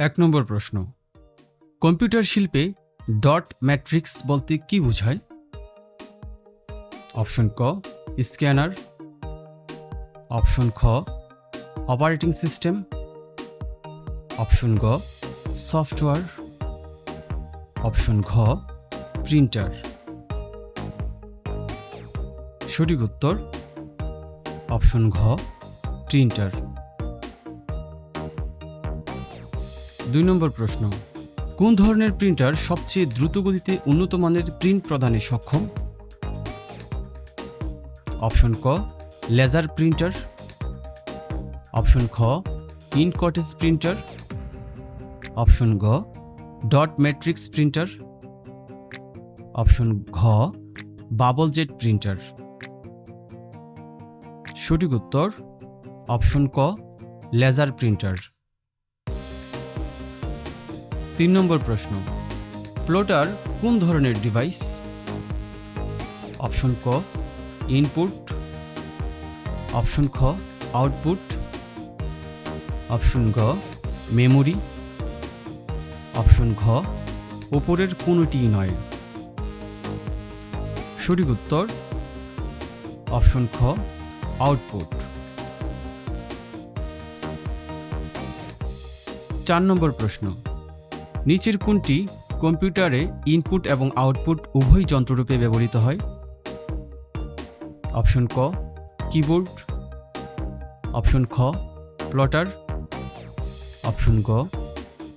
এক নম্বর প্রশ্ন। কম্পিউটার শিল্পে ডট ম্যাট্রিক্স বলতে কি বোঝায়? অপশন ক, স্ক্যানার। অপশন খ, অপারেটিং সিস্টেম। অপশন গ, সফটওয়্যার। অপশন ঘ, প্রিন্টার। সঠিক উত্তর অপশন ঘ, প্রিন্টার। দুই নম্বর প্রশ্ন, কোন ধরনের প্রিন্টার সবচেয়ে দ্রুত গতিতে উন্নত মানের প্রিন্ট প্রদানে সক্ষম? অপশন ক লেজার প্রিন্টার অপশন খ ইনকটেজ প্রিন্টার অপশন গ ডট ম্যাট্রিক্স প্রিন্টার অপশন ঘ বাবল জেট প্রিন্টার সঠিক উত্তর, অপশন ক লেজার প্রিন্টার তিন নম্বর প্রশ্ন। প্লটার কোন ধরনের ডিভাইস অপশন ক ইনপুট অপশন খ আউটপুট অপশন গ মেমোরি অপশন ঘ, ওপরের কোনোটিই নয়। সঠিক উত্তর? অপশন খ আউটপুট চার নম্বর প্রশ্ন। নিচের কোনটি কম্পিউটারে ইনপুট এবং আউটপুট উভয় যন্ত্ররূপে ব্যবহৃত হয়। অপশন ক, কিবোর্ড। অপশন খ, প্লটার। অপশন গ,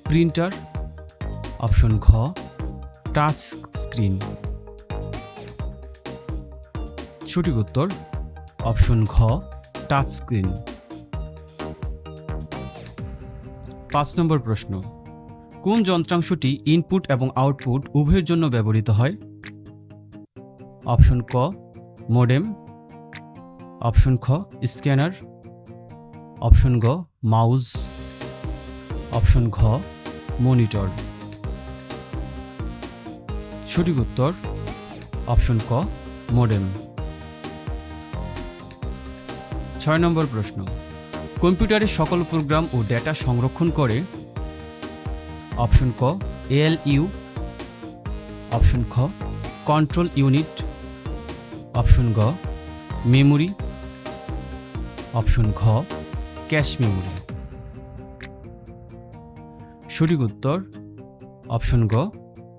প্রিন্টার। অপশন ঘ, টাচ স্ক্রিন। সঠিক উত্তর, অপশন ঘ, টাচ স্ক্রিন। পাঁচ নম্বর প্রশ্ন। কোন যন্ত্রাংশটি ইনপুট এবং আউটপুট উভয়ের জন্য ব্যবহৃত হয়? অপশন ক মোডেম অপশন খ স্ক্যানার অপশন গ মাউস অপশন ঘ মনিটর সঠিক উত্তর অপশন ক মোডেম ছয় নম্বর প্রশ্ন। কম্পিউটারে সকল প্রোগ্রাম ও ডেটা সংরক্ষণ করে অপশন ক এল ইউ অপশন খ কন্ট্রোল ইউনিট অপশন গ মেমোরি অপশন ঘ ক্যাশ মেমোরি সঠিক উত্তর, অপশন গ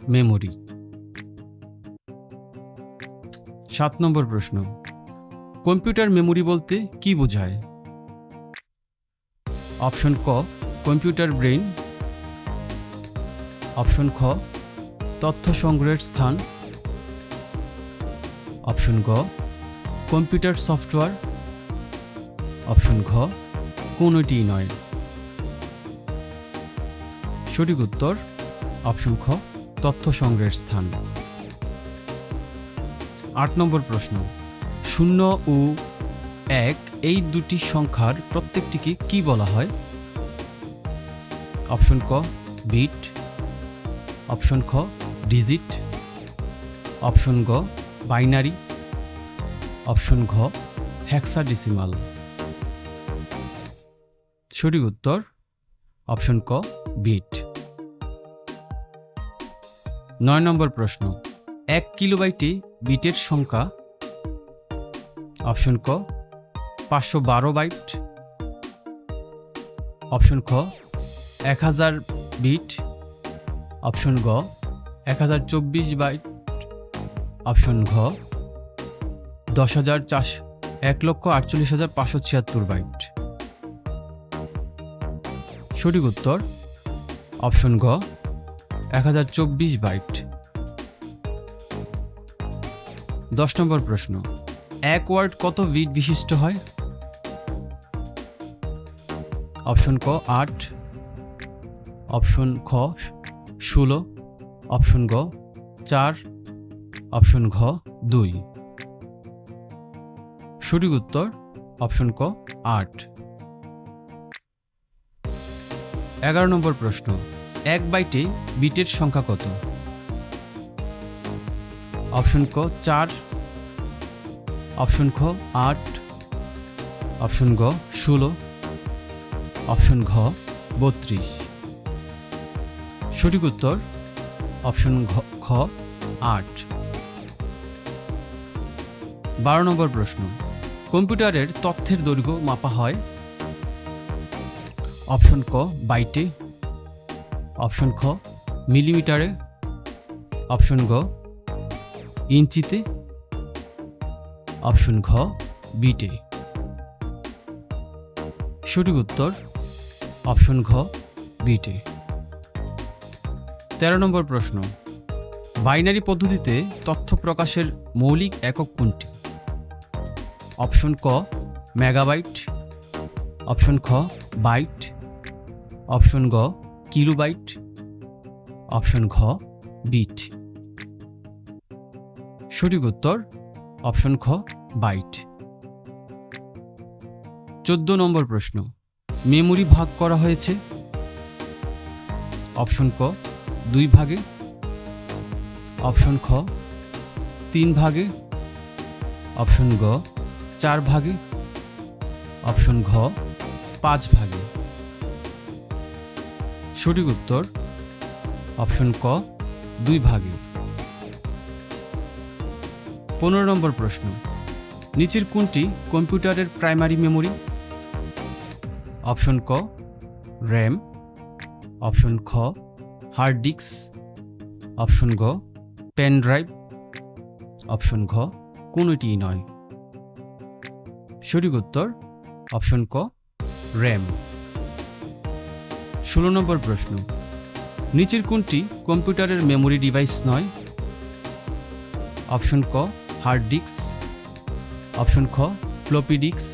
মেমোরি সাত নম্বর প্রশ্ন কম্পিউটার মেমোরি বলতে কি বোঝায়? অপশন ক কম্পিউটার ব্রেইন অপশন খ, তথ্য সংগ্রহের স্থান। অপশন গ, কম্পিউটার সফটওয়্যার। অপশন ঘ কোনোটি নয়। সঠিক উত্তর, অপশন খ, তথ্য সংগ্রহের স্থান। আট নম্বর প্রশ্ন, শূন্য ও এক এই দুটি সংখ্যার প্রত্যেকটিকে কি বলা হয়? অপশন ক, বিট। অপশন খ, ডিজিট। অপশন গ, বাইনারি। অপশন ঘ হ্যাক্সাডেসিমাল সঠিক উত্তর, অপশন ক, বিট। নয় নম্বর প্রশ্ন, এক কিলোবাইটে বিটের সংখ্যা? অপশন ক, পাঁচশো বারো বাইট। অপশন খ, এক হাজার বিট। অপশন গ এক হাজার চব্বিশ বাইট। অপশন ঘ, দশ হাজার চার এক লক্ষ আটচল্লিশ হাজার পাঁচশো ছিয়াত্তর বাইট। সঠিক উত্তর, অপশন গ এক হাজার চব্বিশ বাইট। দশ নম্বর প্রশ্ন, এক ওয়ার্ড কত বিট বিশিষ্ট হয়? অপশন ক, আট। অপশন খ ষোলো, অপশন গ, চার, অপশন ঘ, দুই। সঠিক উত্তর, অপশন ক, আট। এগারো নম্বর প্রশ্ন, এক বাইটে বিটের সংখ্যা কত? অপশন ক, চার, অপশন খ আট, অপশন গ, ষোলো, অপশন ঘ, বত্রিশ। সঠিক উত্তর অপশন খ, আট। বারো নম্বর প্রশ্ন, কম্পিউটারের তথ্যের দৈর্ঘ্য মাপা হয়? অপশন ক, বাইটে। অপশন খ, মিলিমিটারে। অপশন গ, ইঞ্চিতে। অপশন ঘ, বিটে। সঠিক উত্তর অপশন ঘ, বিটে। তেরো নম্বর প্রশ্ন। বাইনারি পদ্ধতিতে তথ্য প্রকাশের মৌলিক একক কোনটি? অপশন ক, মেগাবাইট। অপশন খ, বাইট। অপশন গ, কিলোবাইট। অপশন ঘ, বিট। সঠিক উত্তর, অপশন খ, বাইট। চোদ্দ নম্বর প্রশ্ন, মেমোরি ভাগ করা হয়েছে? অপশন ক দুই ভাগে, অপশন খ, তিন ভাগে, অপশন গ, চার ভাগে, অপশন ঘ, পাঁচ ভাগে। সঠিক উত্তর, অপশন ক, দুই ভাগে। পনেরো নম্বর প্রশ্ন, নিচের কোনটি কম্পিউটারের প্রাইমারি মেমোরি? অপশন ক, র্যাম। অপশন খ হার্ড ডিস্ক অপশন ঘ পেন ড্রাইভ অপশন ঘ কোনোটিই নয়। সঠিক উত্তর অপশন ক র্যাম ষোলো নম্বর প্রশ্ন, নিচের কোনটি কম্পিউটারের মেমোরি ডিভাইস নয়? অপশন ক হার্ড ডিস্ক অপশন খ ফ্লপি ডিস্ক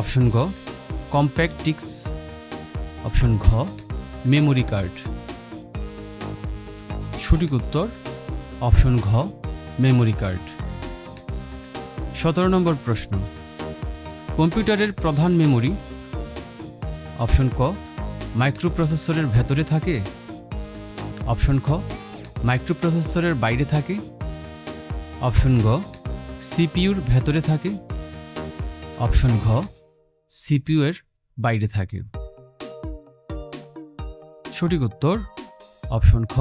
অপশন ঘ কম্প্যাক্ট ডিস্ক অপশন ঘ মেমোরি কার্ড। সঠিক উত্তর, অপশন ঘ, মেমোরি কার্ড। সতেরো নম্বর প্রশ্ন। কম্পিউটারের প্রধান মেমোরি? অপশন ক, মাইক্রোপ্রসেসরের ভেতরে থাকে। অপশন খ, মাইক্রোপ্রসেসরের বাইরে থাকে। অপশন গ সিপিউর ভেতরে থাকে। অপশন ঘ সিপিইউ এর বাইরে থাকে। সঠিক উত্তর অপশন খ,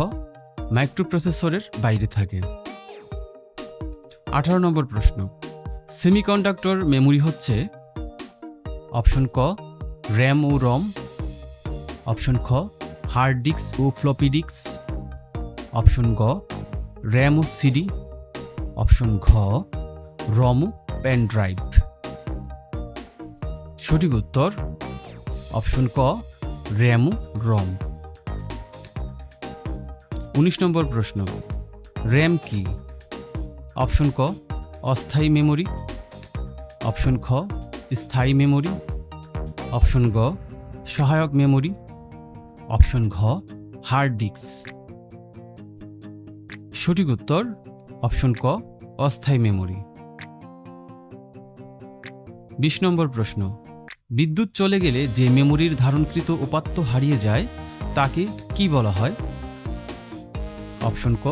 মাইক্রোপ্রসেসরের বাইরে থাকে। আঠারো নম্বর প্রশ্ন, সেমিকন্ডাক্টর মেমোরি হচ্ছে? অপশন ক, র্যাম ও রম। অপশন খ, হার্ড ডিস্ক ও ফ্লপি ডিস্ক। অপশন গ, র্যাম ও সিডি। অপশন ঘ, রম ও পেন ড্রাইভ। সঠিক উত্তর অপশন ক, র্যাম ও রম। উনিশ নম্বর প্রশ্ন। র্যাম কি? অপশন ক, অস্থায়ী মেমোরি। অপশন খ, স্থায়ী মেমোরি। অপশন গ, সহায়ক মেমোরি। অপশন ঘ, হার্ড ডিস্ক। সঠিক উত্তর, অপশন ক, অস্থায়ী মেমোরি। বিশ নম্বর প্রশ্ন। বিদ্যুৎ চলে গেলে যে মেমোরির ধারণকৃত উপাত্ত হারিয়ে যায়, তাকে কি বলা হয়? অপশন ক,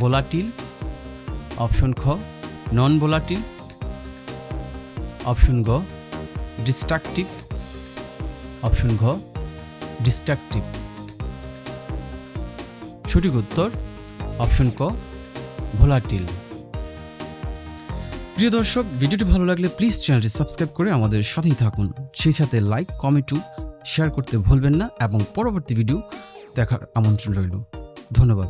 ভোলাটিল। অপশন খ নন ভোলাটিল অপশন গ, ডিস্ট্রাকটিভ। অপশন ঘ, ডিস্ট্রাকটিভ। সঠিক উত্তর, অপশন ক, ভোলাটিল। প্রিয় দর্শক, ভিডিওটি ভালো লাগলে প্লিজ চ্যানেলটি সাবস্ক্রাইব করে আমাদের সাথেই থাকুন। সেই সাথে লাইক কমেন্ট শেয়ার করতে ভুলবেন না এবং পরবর্তী ভিডিও দেখার আমন্ত্রণ রইল। ধন্যবাদ।